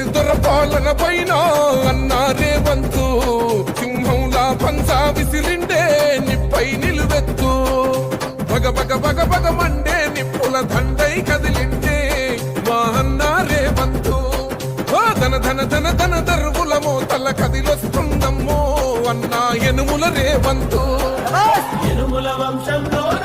దోపిడి దొర పాలన పైన అన్నారే వంతు. సింహంలా పంచా విసిరిండే నిప్పై నిలువెత్తు. బగ బగ పగ పగ మండే నిప్పుల దండై కదిలిండే మా అన్న వంతు. ధన ధన ధన ధన దర్వులమో తల కదిలొస్తుందమ్మో అన్న ఎనుముల రేవంతు ఎనుముల వంశంలోన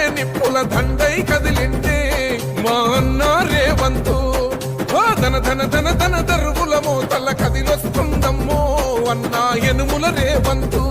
నిప్పుల దండై కదిలింటే మా అన్న రేవంతు. ధన ధన ధన ధన దరువుల మోతల కదిలొస్తుందమ్మో అన్నా ఎనుముల రేవంతు.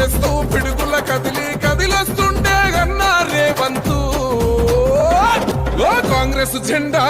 కాంగ్రెస్ జెండా